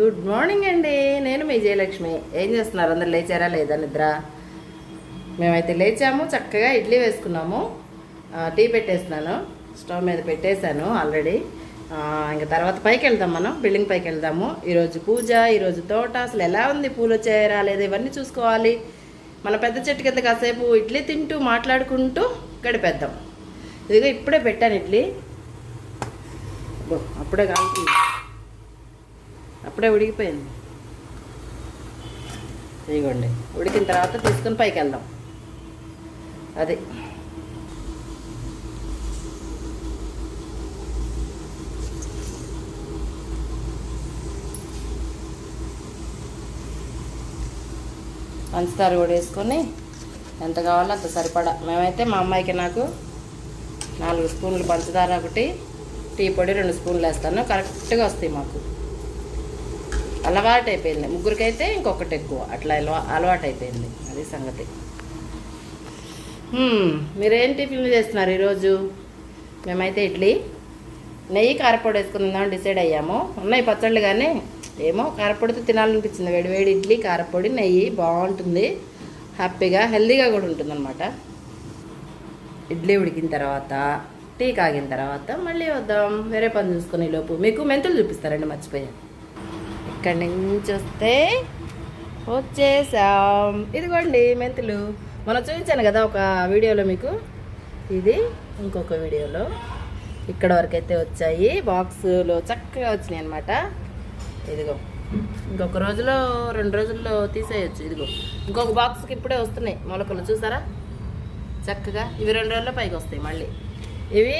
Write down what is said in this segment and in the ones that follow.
Good morning అండి. నేను మీ జయలక్ష్మి. ఏం చేస్తున్నారు? అందరు లేచారా? లేదా నిద్ర? మేమైతే లేచాము. చక్కగా ఇడ్లీ వేసుకున్నాము. టీ పెట్టేస్తున్నాను. స్టవ్ మీద పెట్టేశాను ఆల్రెడీ. ఇంకా తర్వాత పైకి వెళ్దాం మనం. బిల్డింగ్ పైకి వెళ్దాము. ఈరోజు పూజ ఈరోజు తోట. అసలు ఎలా ఉంది? పూలు వచ్చాయా రాలేదు? ఇవన్నీ చూసుకోవాలి. మన పెద్ద చెట్టు కింద కాసేపు ఇడ్లీ తింటూ మాట్లాడుకుంటూ గడిపేద్దాం. ఇదిగో ఇప్పుడే పెట్టాను ఇడ్లీ. అప్పుడే కాదు అప్పుడే ఉడికిపోయింది. ఇదిగోండి. ఉడికిన తర్వాత తీసుకొని పైకి వెళ్దాం అది. పంచదార కూడా వేసుకొని ఎంత కావాలో అంత సరిపడా. మేమైతే మా అమ్మాయికి నాకు నాలుగు స్పూన్లు పంచదార ఒకటి టీ పొడి రెండు స్పూన్లు వేస్తాను. కరెక్ట్గా వస్తాయి మాకు. అలవాటు అయిపోయింది ముగ్గురికైతే ఇంకొకటి ఎక్కువ. అట్లా అలవా అలవాటు అయిపోయింది అది సంగతి. మీరేం టిఫిన్లు చేస్తున్నారు ఈరోజు? మేమైతే ఇడ్లీ. నెయ్యి కారపొడి వేసుకుందాం డిసైడ్ అయ్యాము. ఉన్నాయి పచ్చళ్ళు కానీ ఏమో కారపొడితో తినాలనిపించింది. వేడి వేడి ఇడ్లీ కారపొడి నెయ్యి బాగుంటుంది. హ్యాపీగా హెల్దీగా కూడా ఉంటుందన్నమాట. ఇడ్లీ ఉడికిన తర్వాత టీ కాగిన తర్వాత మళ్ళీ వద్దాం. వేరే పని చూసుకునే లోపు. మీకు మెంతులు చూపిస్తారండి మర్చిపోయాను. ఇక్కడి నుంచి వస్తే వచ్చేసాం. ఇదిగోండి మెంతులు. మనం చూపించాను కదా ఒక వీడియోలో మీకు. ఇది ఇంకొక వీడియోలో. ఇక్కడ వరకు అయితే వచ్చాయి. బాక్సులో చక్కగా వచ్చినాయి అనమాట ఇదిగో. ఇంకొక రోజులో రెండు రోజుల్లో తీసేయచ్చు. ఇదిగో. ఇంకొక బాక్స్కి ఇప్పుడే వస్తున్నాయి. మొలకలు చూసారా? చక్కగా. ఇవి రెండు రోజుల్లో పైకి వస్తాయి మళ్ళీ. ఇవి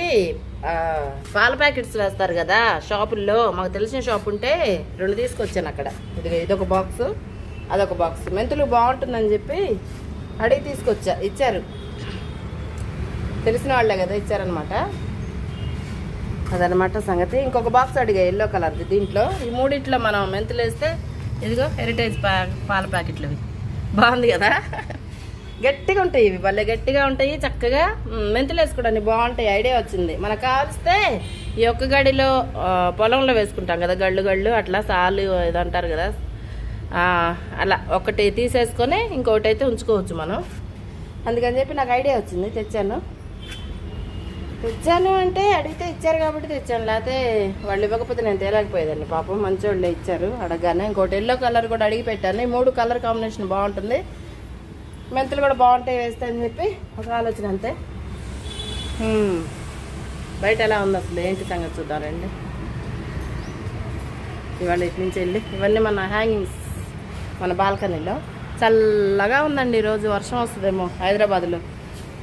పాల ప్యాకెట్స్ వేస్తారు కదా షాపుల్లో. మాకు తెలిసిన షాప్ ఉంటే రెండు తీసుకొచ్చాను అక్కడ. ఇది ఇదొక బాక్స్ అదొక బాక్స్. మెంతులు బాగుంటుందని చెప్పి అడిగి తీసుకొచ్చా ఇచ్చారు. తెలిసిన వాళ్ళే కదా ఇచ్చారనమాట అదనమాట సంగతి. ఇంకొక బాక్స్ అడిగా ఎల్లో కలర్ది దీంట్లో. ఈ మూడిట్లో మనం మెంతులు వేస్తే ఇదిగో హెరిటేజ్ పా పాల ప్యాకెట్లు బాగుంది కదా? గట్టిగా ఉంటాయి ఇవి. భలే గట్టిగా ఉంటాయి చక్కగా మెంతులు వేసుకోవడానికి బాగుంటాయి. ఐడియా వచ్చింది. మనకు కావలిస్తే ఈ ఒక్క గడిలో పొలంలో వేసుకుంటాం కదా గళ్ళు గళ్ళు అట్లా సాలు ఇది అంటారు కదా అలా ఒకటి తీసేసుకొని ఇంకొకటి అయితే ఉంచుకోవచ్చు మనం. అందుకని చెప్పి నాకు ఐడియా వచ్చింది తెచ్చాను. తెచ్చాను అంటే అడిగితే ఇచ్చారు కాబట్టి తెచ్చాను. లేకపోతే వాళ్ళు ఇవ్వకపోతే నేను తేలేకపోయేదాన్ని. పాపం మంచి వాళ్ళే ఇచ్చారు అడగగానే. ఇంకోటి ఎల్లో కలర్ కూడా అడిగి పెట్టాను. ఈ మూడు కలర్ కాంబినేషన్ బాగుంటుంది. మెంతులు కూడా బాగుంటాయి వేస్తే అని చెప్పి ఒక ఆలోచన అంతే. బయట ఎలా ఉంది అసలు? ఏంటి సంగతి చూద్దామండి. ఇవాళ ఇటు నుంచి వెళ్ళి ఇవన్నీ మన హ్యాంగింగ్స్ మన బాల్కనీలో. చల్లగా ఉందండి ఈరోజు వర్షం వస్తుందేమో హైదరాబాద్లో.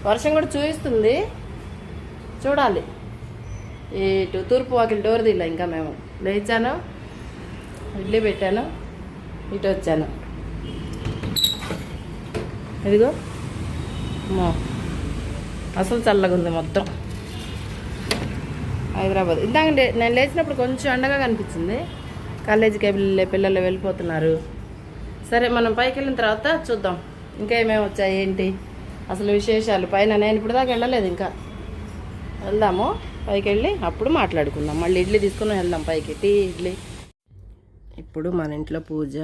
వర్షం కూడా చూపిస్తుంది చూడాలి. ఇటు తూర్పు వాకిలి డోర్ తీల ఇంకా మేము. లేచాను ఇడ్లీ పెట్టాను ఇటు వచ్చాను. ఇదిగో. అమ్మో. అసలు చల్లగా ఉంది మొత్తం. హైదరాబాద్. ఇందాక నేను లేచినప్పుడు కొంచెం అండగా కనిపించింది. కాలేజీకి వెళ్ళే పిల్లలు వెళ్ళిపోతున్నారు. సరే మనం పైకి వెళ్ళిన తర్వాత చూద్దాం. ఇంకా ఏమేమి వచ్చాయి ఏంటి? అసలు విశేషాలు. పైన నేను ఇప్పుడు దాకా వెళ్ళలేదు ఇంకా. వెళ్దాము. పైకి వెళ్ళి అప్పుడు మాట్లాడుకుందాం. మళ్ళీ ఇడ్లీ తీసుకుని వెళ్దాం పైకి. టీ ఇడ్లీ. ఇప్పుడు మన ఇంట్లో పూజ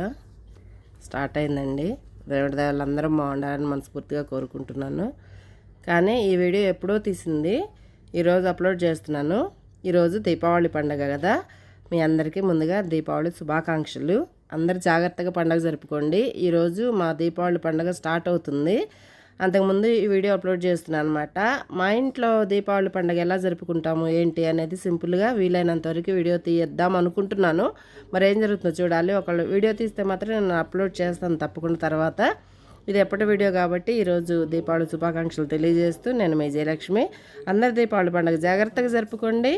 స్టార్ట్ అయిందండి. దేవుడి దేవుళ్ళందరూ అందరం బాగుండాలని మనస్ఫూర్తిగా కోరుకుంటున్నాను. కానీ ఈ వీడియో ఎప్పుడో తీసింది. ఈరోజు అప్లోడ్ చేస్తున్నాను. ఈరోజు దీపావళి పండగ కదా. మీ అందరికీ ముందుగా దీపావళి శుభాకాంక్షలు. అందరు జాగ్రత్తగా పండగ జరుపుకోండి. ఈరోజు మా దీపావళి పండగ స్టార్ట్ అవుతుంది. అంతకుముందు ఈ వీడియో అప్లోడ్ చేస్తున్నాను అనమాట మా ఇంట్లో దీపావళి పండుగ ఎలా జరుపుకుంటాము ఏంటి అనేది సింపుల్గా వీలైనంత వరకు వీడియో తీయద్దాం అనుకుంటున్నాను. మరి ఏం జరుగుతుందో చూడాలి. ఒకళ్ళు వీడియో తీస్తే మాత్రం నేను అప్లోడ్ చేస్తాను తప్పకుండా తర్వాత. ఇది ఎప్పటి వీడియో కాబట్టి ఈరోజు దీపావళి శుభాకాంక్షలు తెలియజేస్తూ నేను మీ జయలక్ష్మి. అందరి దీపావళి పండుగ జాగ్రత్తగా జరుపుకోండి.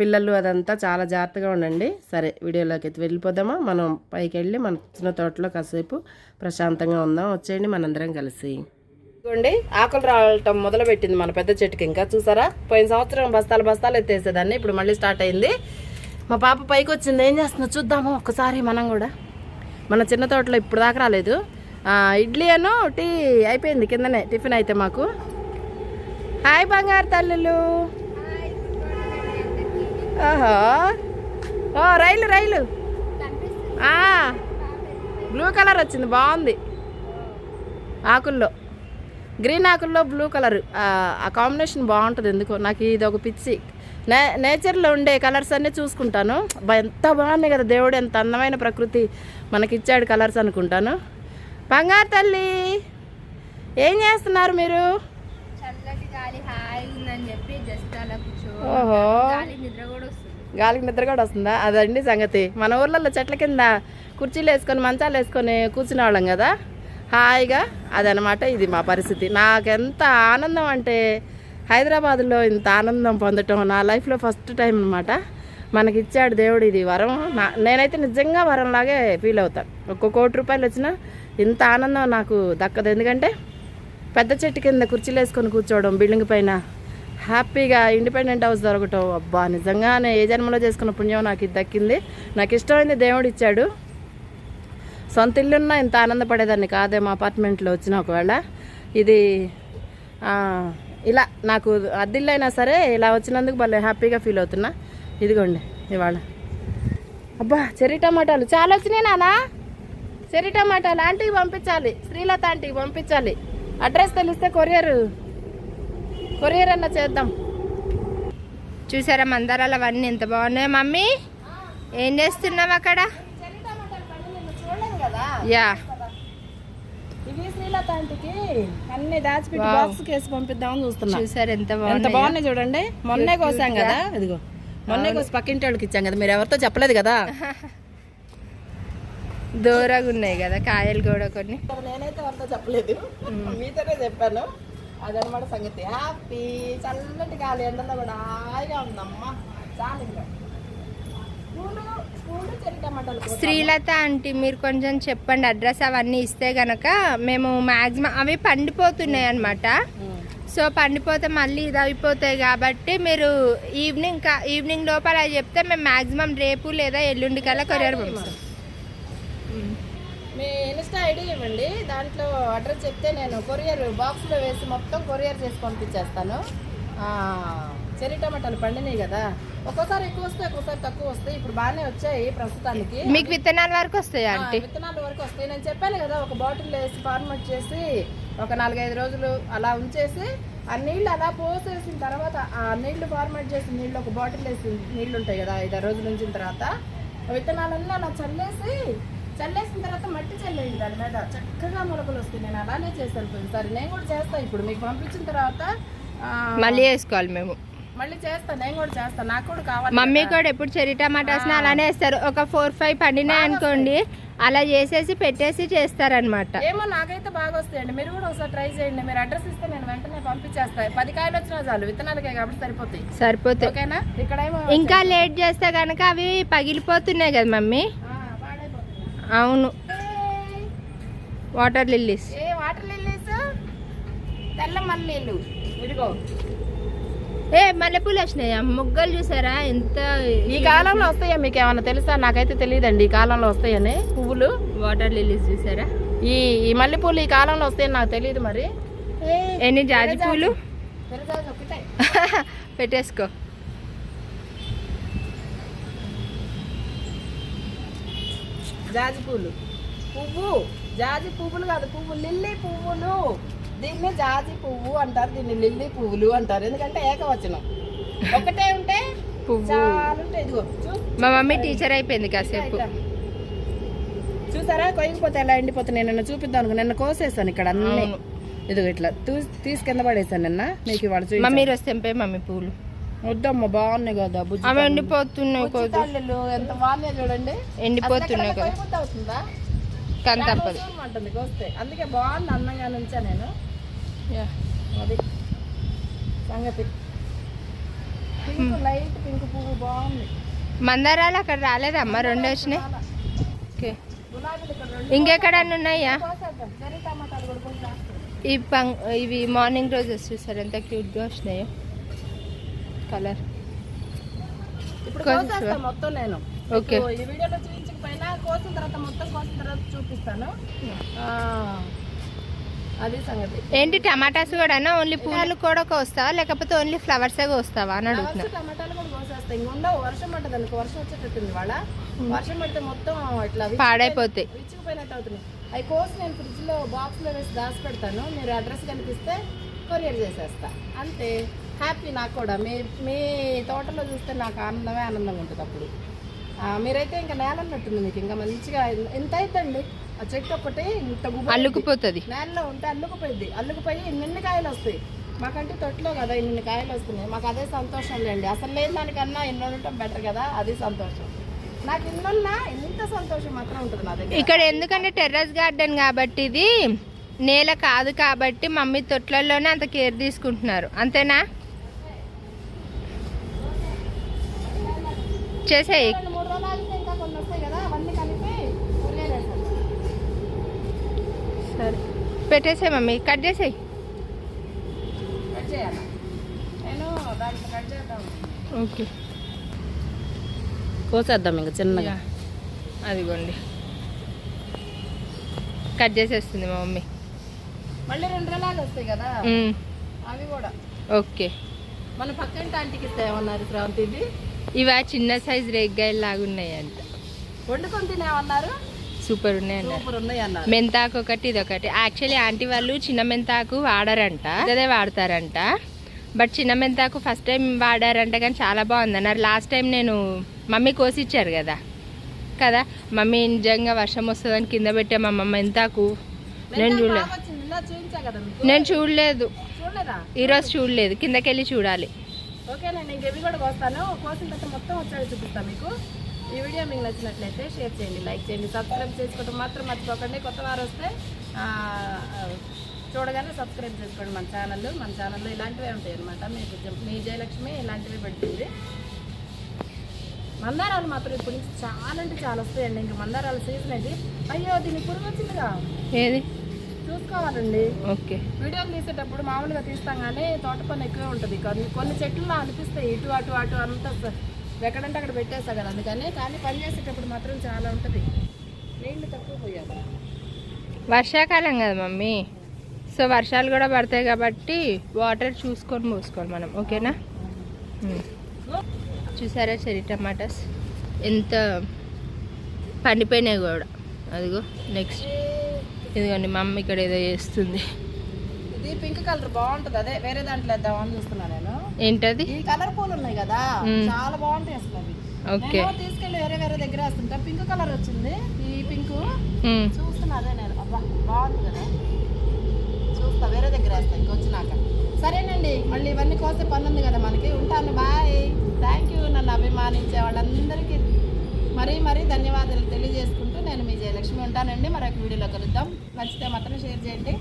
పిల్లలు అదంతా చాలా జాగ్రత్తగా ఉండండి. సరే వీడియోలోకి అయితే వెళ్ళిపోదామా? మనం పైకి వెళ్ళి మన చిన్న తోటలో కాసేపు ప్రశాంతంగా ఉందాం. వచ్చేయండి మనందరం కలిసి. ఇదిగోండి ఆకులు రావటం మొదలు పెట్టింది మన పెద్ద చెట్టుకి ఇంకా. చూసారా? పోయిన సంవత్సరం బస్తాలు బస్తాలు ఎత్తేసేదాన్ని. ఇప్పుడు మళ్ళీ స్టార్ట్ అయింది. మా పాప పైకి వచ్చింది. ఏం చేస్తుందో చూద్దాము ఒక్కసారి మనం కూడా. మన చిన్న తోటలో ఇప్పుడు దాకా రాలేదు. ఇడ్లీ అను టీ అయిపోయింది కిందనే. టిఫిన్ అయితే మాకు. హాయ్ బంగారు తల్లులు. ఆహా. ఓ రైలు రైలు. బ్లూ కలర్ వచ్చింది బాగుంది. ఆకుల్లో. గ్రీన్ ఆకుల్లో బ్లూ కలర్. ఆ కాంబినేషన్ బాగుంటుంది ఎందుకో. నాకు ఇది ఒక పిచ్చి. నే నేచర్లో ఉండే కలర్స్ అన్నీ చూసుకుంటాను. ఎంత బాగున్నాయి కదా దేవుడు ఎంత అందమైన ప్రకృతి మనకిచ్చాడు కలర్స్ అనుకుంటాను. బంగారు తల్లి ఏం చేస్తున్నారు మీరు? చల్లటి గాలి హాయిగా ఉందని చెప్పి ఓహో. గాలి నిద్ర కూడా వస్తుంది. గాలికి నిద్ర కూడా వస్తుందా? అదండి సంగతి. మన ఊర్లలో చెట్ల కింద కుర్చీలు వేసుకొని మంచాలు వేసుకొని కూర్చునే వాళ్ళం కదా? హాయిగా. అదనమాట ఇది మా పరిస్థితి. నాకెంత ఆనందం అంటే హైదరాబాద్లో ఇంత ఆనందం పొందటం నా లైఫ్లో ఫస్ట్ టైం అనమాట మనకి ఇచ్చాడు దేవుడు ఇది వరం. నా నేనైతే నిజంగా వరంలాగే ఫీల్ అవుతాను ఒక్క కోటి రూపాయలు వచ్చినా ఇంత ఆనందం నాకు దక్కదు. ఎందుకంటే పెద్ద చెట్టు కింద కుర్చీలు వేసుకొని కూర్చోవడం బిల్డింగ్ పైన హ్యాపీగా ఇండిపెండెంట్ హౌస్ దొరకటం. అబ్బా నిజంగానే ఏ జన్మలో చేసుకున్న పుణ్యం నాకు ఇది దక్కింది. నాకు ఇష్టమైంది దేవుడు ఇచ్చాడు. సొంత ఇల్లున్నా ఇంత ఆనందపడేదాన్ని కాదేమో అపార్ట్మెంట్లో వచ్చిన ఒకవేళ. ఇది ఇలా నాకు అద్దిల్లు అయినా సరే ఇలా వచ్చినందుకు భలే హ్యాపీగా ఫీల్ అవుతున్నా. ఇదిగోండి ఇవాళ. అబ్బా చెర్రీ టమాటాలు. చాలా వచ్చినాయి నానా చెర్రీ టమాటాలు. ఆంటీకి పంపించాలి. శ్రీలత ఆంటీకి పంపించాలి. అడ్రస్ తెలిస్తే కొరియర్. కొరియర్ అన్న చేద్దాం. చూసారా మందారాలు అవన్నీ ఎంత బాగున్నాయి మమ్మీ? ఏం చేస్తున్నావు అక్కడ? యా. అన్ని దాచిపెట్టి. బాక్స్ కేసి పంపిద్దామని చూస్తున్నా. చూసారు ఎంత బాగున్నాయి? చూడండి. మొన్నే కోసాం కదా ఇదిగో. మొన్నే కోసి పక్కింటి వాళ్ళకి ఇచ్చాం కదా మీరు ఎవరితో చెప్పలేదు కదా? దూరంగా ఉన్నాయి కదా కాయలు కూడా కొన్ని. నేనైతే ఎవరితో చెప్పలేదు. మీతోనే చెప్పాను. అదనమాట సంగతి హ్యాపీ చల్లటి గాలి ఎండలో కూడా హాయిగా ఉందమ్మా చాలు ఇంకా శ్రీలత ఆంటీ మీరు కొంచెం చెప్పండి. అడ్రస్ అవన్నీ ఇస్తే గనక మేము మ్యాక్సిమం అవి పండిపోతున్నాయి అనమాట సో పండిపోతే మళ్ళీ ఇది అయిపోతాయి కాబట్టి మీరు ఈవినింగ్ ఈవినింగ్ లోపల చెప్తే మేము మ్యాక్సిమం రేపు లేదా ఎల్లుండి కల్లా కొరియర్ పంపిస్తాం. ఇన్స్టా ఐడి ఇవ్వండి. దాంట్లో అడ్రస్ చెప్తే నేను కొరియర్ బాక్స్లో వేసి మొత్తం కొరియర్ చేసి పంపించేస్తాను. ఆ, చెర్రీ టమాటాలు పండినాయి కదా. ఒక్కోసారి ఎక్కువ వస్తాయి ఒక్కోసారి తక్కువ వస్తాయి. ఇప్పుడు బాగానే వచ్చాయి ప్రస్తుతానికి. మీకు విత్తనాల వరకు వస్తాయి ఆ, ఆంటీ? విత్తనాల వరకు వస్తాయి. నేను చెప్పాను కదా ఒక బాటిల్ వేసి ఫార్మేట్ చేసి ఒక నాలుగైదు రోజులు అలా ఉంచేసి ఆ నీళ్ళు అలా పోసేసిన తర్వాత ఆ నీళ్ళు ఫార్మేట్ చేసిన నీళ్ళు ఒక బాటిల్ వేసి నీళ్ళు ఉంటాయి కదా ఐదారు రోజులు ఉంచిన తర్వాత విత్తనాలన్నీ అలా చల్లేసి చల్లేసిన తర్వాత మట్టి చల్లేయండి దాని మీద. చక్కగా మొలకలు వస్తాయి. నేను అలానే చేస్తాను సరే నేను కూడా చేస్తాను ఇప్పుడు. మీకు పంపించిన తర్వాత మళ్ళీ వేసుకోవాలి మేము. మళ్ళీ చేస్తాను. నేను కూడా చేస్తాను. నాకు కూడా కావాలి మమ్మీ. కూడా ఎప్పుడు చెర్రీ టమాటాస్ అలానే వేస్తారు. ఒక ఫోర్ ఫైవ్ పండినాయి అనుకోండి అలా చేసేసి పెట్టేసి చేస్తారనమాట ఏమో నాకైతే బాగా వస్తాయండి. మీరు కూడా ఒకసారి ట్రై చేయండి. మీరు అడ్రస్ ఇస్తే నేను వెంటనే పంపించేస్తాను పది కాయలు వచ్చినా చాలు. విత్తనాలకే కాబట్టి సరిపోతాయి. సరిపోతాయి. ఓకేనా? ఇక్కడేమో ఇంకా లేట్ చేస్తే కనుక అవి పగిలిపోతున్నాయి కదా మమ్మీ. అవును. వాటర్ లిల్లీస్ ఏ వాటర్ లిల్లీస్ తెల్ల మల్లెలు. ఇదిగో. ఏ మల్లెపూలు వచ్చినాయా? మొగ్గలు చూసారా? ఎంత ఈ కాలంలో వస్తాయా మీకు ఏమైనా తెలుసా? నాకైతే తెలియదండి. ఈ కాలంలో వస్తాయని. పువ్వులు. వాటర్ లిల్లీస్ చూసారా? ఈ ఈ మల్లెపూలు ఈ కాలంలో వస్తాయని నాకు తెలియదు మరి. ఎన్ని జాజి పూలు? పెట్టేసుకో. జాజి పూలు. పువ్వు జాజి పువ్వులు కాదు పువ్వు లిల్లీ పువ్వులు. దీన్ని జాజి పువ్వు అంటారు దీన్ని లిల్లీ పువ్వులు అంటారు. ఎందుకంటే ఏకవచనం. ఒకటే ఉంటే ఇదిగో మా మమ్మీ టీచర్ అయిపోయింది కాసేపు. చూసారా? కొయ్యకపోతే ఎలా ఎండిపోతున్నాయి? నిన్న చూపిద్దాం అనుకో నిన్న కోసేసాను ఇక్కడ అన్ని. ఇదిగో ఇట్లా తూ- తీసి కింద పడేసాను నిన్న. నీకు ఇవాళ. మమ్మీ రోజు తెంపే మమ్మీ పూలు. వద్దమ్మ బాగున్నాయి కదా బుజ్జి అవి. ఎండిపోతున్నాయి కొద్ది. తల్లులు ఎంత బాగున్నాయి చూడండి. ఎండిపోతున్నాయి కదా అవుతుందా? కానీ తప్పదు కోస్తే అందుకే బాగుంది అందంగా నుంచా నేను. యా. అది. సంగతి. పింక్ లైట్ పింక్ పువ్వు బాగుంది. మందారాలు అక్కడ రాలేదమ్మా రెండు వచ్చినాయి. ఓకే. ఇంకెక్కడన్నా ఉన్నాయా. ఈ పం ఇవి మార్నింగ్ రోజెస్ చూసారు ఎంత క్యూట్గా వచ్చినాయో. కలర్. ఇప్పుడు? కోసేస్తాం మొత్తం నేను. ఓకే. ఈ వీడియోలో చూపించకపోయినా కోసిన తర్వాత మొత్తం కోసిన తర్వాత చూపిస్తాను. అది సంగతి. ఏంటి టమాటాస్ కూడా ఓన్లీ పూలు కూడా కోస్తావా? లేకపోతే ఓన్లీ ఫ్లవర్సే కోస్తావా అని అడుగుతున్నా. టమాటాలు కూడా కోసేస్తాయి ఉండవు. వర్షం పట్టదు అనుకో వర్షం వచ్చేటట్టుంది వాళ్ళ వర్షం పడితే మొత్తం ఇట్లా విచ్చిపోయి- పాడైపోతాయి. విచ్చిపోయినట్టు అవుతుంది అవి కోసి నేను ఫ్రిడ్జ్లో బాక్స్లో వేసి దాచి పెడతాను మీరు అడ్రస్ కనిపిస్తే కొరియర్ చేసేస్తా. అంతే. హ్యాపీ నాకు కూడా. మీ మీ తోటలో చూస్తే నాకు ఆనందమే ఆనందంగా ఉంటుంది అప్పుడు. మీరైతే ఇంకా నేల అన్నట్టుంది మీకు. ఇంకా మంచిగా ఎంత అవుతుందండి ఆ చెట్టు ఒకటి ఇంత అల్లుకుపోతుంది. నేలలో ఉంటే అల్లుకుపోయింది అల్లుకుపోయి ఇన్ని కాయలు వస్తాయి. మాకంటే తొట్లో కదా ఇన్ని కాయలు వస్తున్నాయి. మాకు అదే సంతోషం లేండి. అసలు లేని దానికన్నా ఇన్ని ఉండటం బెటర్ కదా? అది సంతోషం. నాకు ఇన్నున్నా ఎంత సంతోషం మాత్రం ఉంటుంది నా దగ్గర. ఇక్కడ ఎందుకంటే టెర్రస్ గార్డెన్ కాబట్టి ఇది నేల కాదు కాబట్టి మమ్మీ తొట్లలోనే అంత కేర్ తీసుకుంటున్నారు. అంతేనా చేసేయి రెండు మూడు రోజులు ఆగితే ఇంకా కొన్ని వస్తాయి కదా అవన్నీ కలిపి కొరియర్ వేస్తాను సరే. పెట్టేసేయి మమ్మీ కట్ చేసేయి. కట్ చేయాలి? నేను దాంట్లో కట్ చేద్దాం. ఓకే. కోసేద్దాం ఇంకా చిన్నగా. అదిగోండి. కట్ చేసేస్తుంది మా మమ్మీ. మళ్ళీ రెండు రోజులు వస్తాయి కదా. అవి కూడా. ఓకే. మన పక్కింటి ఆంటీకి ఇస్తే ఏమన్నారు శ్రావంతి ఇవా చిన్న సైజ్ రేగ్గాయలు లాగా ఉన్నాయి అంట వండుకొని తినేమన్నారు సూపర్ ఉన్నాయి అన్నారు మెంతాకు ఒకటి ఇది ఒకటి. యాక్చువల్లీ ఆంటీ వాళ్ళు చిన్న మెంతాకు వాడరంట. అదే వాడతారంట. బట్ చిన్న మెంతాకు ఫస్ట్ టైం వాడారంట కానీ చాలా బాగుంది అన్నారు. లాస్ట్ టైం నేను మమ్మీ కోసి ఇచ్చారు కదా. కదా? మమ్మీ నిజంగా వర్షం వస్తుందని కింద పెట్టే. మా మమ్మ మెంతాకు నేను చూడలేదు నేను చూడలేదు. చూడలేదా? ఈరోజు చూడలేదు. కిందకెళ్ళి చూడాలి. ఓకేనండి ఇంకెవి కూడా కోస్తాను కోసిన తర్వాత మొత్తం వచ్చాడు చూపిస్తాను మీకు. ఈ వీడియో మీకు నచ్చినట్లయితే షేర్ చేయండి లైక్ చేయండి సబ్స్క్రైబ్ చేసుకోవడం మాత్రం మర్చిపోకండి. కొత్త వారు వస్తే చూడగానే సబ్స్క్రైబ్ చేసుకోండి మన ఛానల్ మన ఛానల్లో ఇలాంటివే ఉంటాయి అనమాట మీకు మీ జయలక్ష్మి ఇలాంటివే పెడుతుంది. మందారాలు మాత్రం ఇప్పుడు నుంచి చాలా అంటే చాలా వస్తాయండి. ఇంకా మందారాల సీజన్ ఇది. అయ్యో దీనికి పురుగు వచ్చిందిగా. ఏది? చూసుకోవాలండి. ఓకే. వీడియోలు తీసేటప్పుడు మామూలుగా తీస్తాం కానీ తోట పని ఎక్కువే ఉంటుంది. కొన్ని కొన్ని చెట్లు అనిపిస్తాయి ఇటు అటు అటు అంతా ఎక్కడంటే అక్కడ పెట్టేస్తా కదా. అందుకని కానీ పని చేసేటప్పుడు మాత్రం చాలా ఉంటుంది. నీళ్ళు తక్కువ పోయాలి. వర్షాకాలం కదా మమ్మీ. సో వర్షాలు కూడా పడతాయి కాబట్టి వాటర్ చూసుకొని పోసుకోవాలి మనం. ఓకేనా. చూసారా చెరి టమాటాస్? ఎంత పండిపోయినాయి కూడా. అదిగో నెక్స్ట్. ఇదిగోండి మా అమ్మ ఇక్కడ ఏదో చేస్తుంది. ఇది పింక్ కలర్ బాగుంటుంది. అదే వేరే దాంట్లో వేద్దామని చూస్తున్నా నేను. ఏంటది? ఈ కలర్ పూలు ఉన్నాయి కదా. చాలా బాగుంటాయి అసలు అవి. ఓకే. తీసుకెళ్ళి వేరే వేరే దగ్గర వేస్తుంటా. పింక్ కలర్ వచ్చింది. ఈ పింక్. చూస్తున్నా అదే నేను. అబ్బా బాగుంది కదా. చూస్తా వేరే దగ్గర వేస్తా ఇంకొచ్చినాక సరేనండి మళ్ళీ ఇవన్నీ కోసే పని ఉంది కదా మనకి. ఉంటాను బాయ్. థ్యాంక్ యూ నన్ను అభిమానించే వాళ్ళందరికీ మరీ మరీ ధన్యవాదాలు తెలియజేసుకుంటూ నేను మీ జయలక్ష్మి ఉంటానండి. మరొక వీడియోలో కలుద్దాం. నచ్చితే మాత్రం షేర్ చేయండి.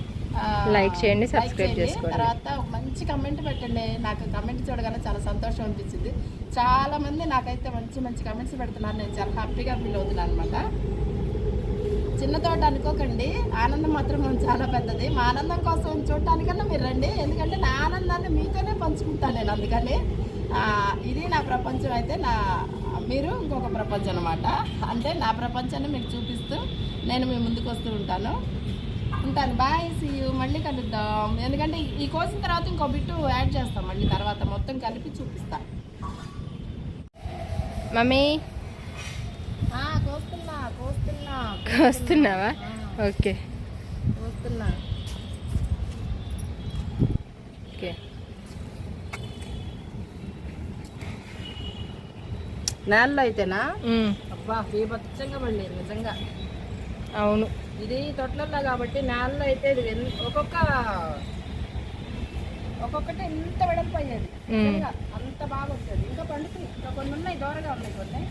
Like చేయండి, చేయండి. చేసుకోండి. తర్వాత ఒక మంచి కమెంట్ పెట్టండి. నాకు కమెంట్ చూడగానే చాలా సంతోషం అనిపించింది చాలా మంది నాకైతే మంచి మంచి కమెంట్స్ పెడుతున్నారు. నేను చాలా హ్యాపీగా ఫీల్ అవుతున్నాను అనమాట చిన్న తోట అనుకోకండి. ఆనందం మాత్రం చాలా పెద్దది. మా ఆనందం కోసం చూడటానికన్నా మీరు రండి. ఎందుకంటే నా ఆనందాన్ని మీతోనే పంచుకుంటాను నేను. అందుకని ఆ, ఇది నా ప్రపంచం అయితే నా మీరు ఇంకొక ప్రపంచం అనమాట అంటే నా ప్రపంచాన్ని మీకు చూపిస్తూ నేను మీ ముందుకు వస్తూ ఉంటాను. ఉంటాను. బాయ్ సీ యూ మళ్ళీ కలుద్దాం. ఎందుకంటే ఈ కోసిన తర్వాత ఇంకో బిట్టు యాడ్ చేస్తాం మళ్ళీ తర్వాత మొత్తం కలిపి చూపిస్తా. మమ్మీ? కోస్తున్నా కోస్తున్నా. వస్తున్నావా ఓకే. కోస్తున్నా ఓకే నేలలో అయితేనా. అబ్బా బీభత్సంగా పడలేదు నిజంగా. అవును. ఇది తొట్లల్లో కాబట్టి నేలలో అయితే ఇది ఒక్కొక్క ఒక్కొక్కటి ఎంత వెడల్పు అయ్యేది. అంత బాగా వచ్చేది. ఇంకా పండుతుంది ఇంకా కొన్ని ఉన్నాయి దూరంగా ఉన్నాయి కొన్ని.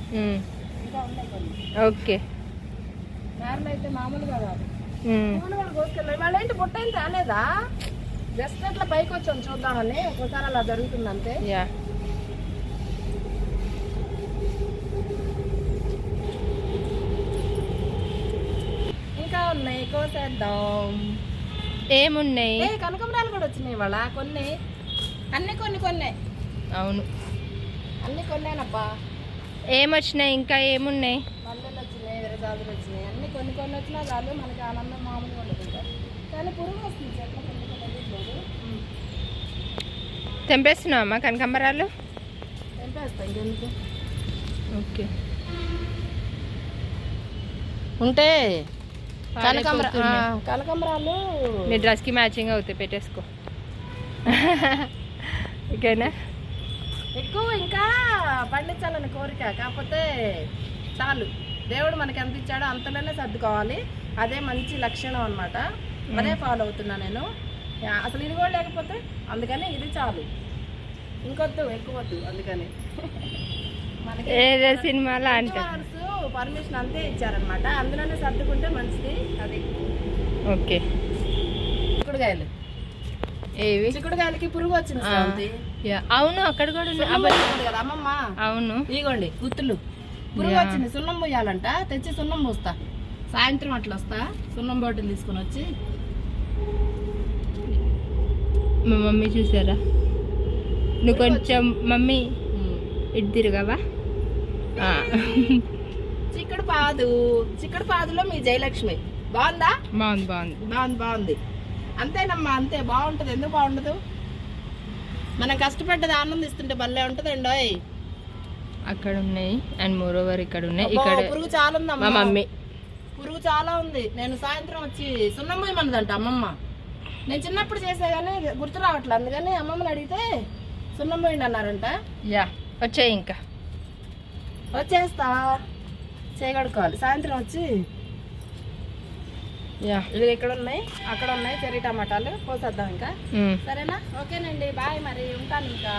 ఇంకా ఉన్నాయి కొన్ని. ఓకే. నేలలో అయితే మామూలుగా కాదు. పూలు కోసుకెళ్ళాలి వాళ్ళ ఏంటి బుట్ట ఏం తేలేదా జస్ట్ అట్లా పైకి వచ్చాం చూద్దామని. ఒకసారి అలా జరుగుతుంది అంతే యా ఇంకా ఉన్నాయి కోసేద్దాం ఏమున్నాయి? ఏ కనకమరాలు కూడా వచ్చినాయి వాళ్ళ కొన్ని. అన్ని కొన్ని కొన్ని. అవును. అన్ని కొన్నానబ్బా ఏమొచ్చినాయి? ఇంకా ఏమున్నాయి? మల్లెలు వచ్చినాయి విరజాజులు వచ్చినాయి. అన్ని కొన్ని కొన్ని వచ్చినా చాలు మనకి ఆనందం మామూలుగా ఉండదు. కానీ పురుగు వస్తుంది చెట్ల. తెంపేస్తున్నావమ్మా కనకంబరాలు తెంపేస్తా ఇంకెందుకు? ఓకే. ఉంటే ఆ, కనకాంబరాలు మీ డ్రెస్కి మ్యాచింగ్ అవుతాయి పెట్టేసుకో. ఓకేనా? ఎక్కువ ఇంకా పండించాలని కోరిక కాకపోతే చాలు. దేవుడు మనకి ఎంత ఇచ్చాడో అంతలోనే సర్దుకోవాలి. అదే మంచి లక్షణం అన్నమాట. అదే ఫాలో అవుతున్నా నేను. అసలు ఇది కూడా లేకపోతే అందుకని ఇది చాలు. ఇంకొద్దు ఎక్కువ వద్దు అందుకని. మనకి ఏదో సినిమాలో అంటారు. పర్మిషన్ అంతే ఇచ్చారనమాట అందులోనే సర్దుకుంటే మంచిది. అది. ఓకే. చిక్కుడుకాయలు. ఏవి? చిక్కుడుకాయలకి పురుగు వచ్చింది అవును అక్కడ కూడా కదా అమ్మమ్మ. అవును. ఇగోండి గుత్తులు. పురుగు. వచ్చింది సున్నం పోయాలంట తెచ్చి సున్నం పోస్తా. సాయంత్రం అట్లా వస్తా. సున్నం బాటిల్ తీసుకొని వచ్చి. మా మమ్మీ చూసారా? నువ్వు కొంచెం మమ్మీ ఇటు తిరగవా? చిక్కుడు పాదు. చిక్కుడు పాదులో మీ జయలక్ష్మి. బాగుందా? బాగుంది బాగుంది. బాగుంది బాగుంది. అంతేనమ్మా అంతే. బాగుంటది. ఎందుకు బాగుండదు? మనం కష్టపడ్డది ఆనందిస్తుంటే భలే ఉంటది అండి అక్కడ ఉన్నాయి అండ్ మోర్ ఓవర్ ఇక్కడ ఉన్నాయి. ఇక్కడ పురుగు చాలా మా ఉందమ్మా మమ్మీ. పురుగు చాలా ఉంది. నేను సాయంత్రం వచ్చి సున్నం పోయమన్నదంట అమ్మమ్మ. నేను చిన్నప్పుడు చేసా కానీ గుర్తు రావట్లేదు అందుకని అమ్మమ్మని అడిగితే సున్నం పోయింది అన్నారంట. యా వచ్చాయి ఇంకా. వచ్చేస్తా. చేయగడుకోవాలి సాయంత్రం వచ్చి యా. ఇవి ఇక్కడ ఉన్నాయి అక్కడ ఉన్నాయి చెర్రీ టమాటాలు కోసేద్దాం ఇంకా. సరేనా? ఓకేనండి బాయ్ మరి ఉంటాను ఇంకా.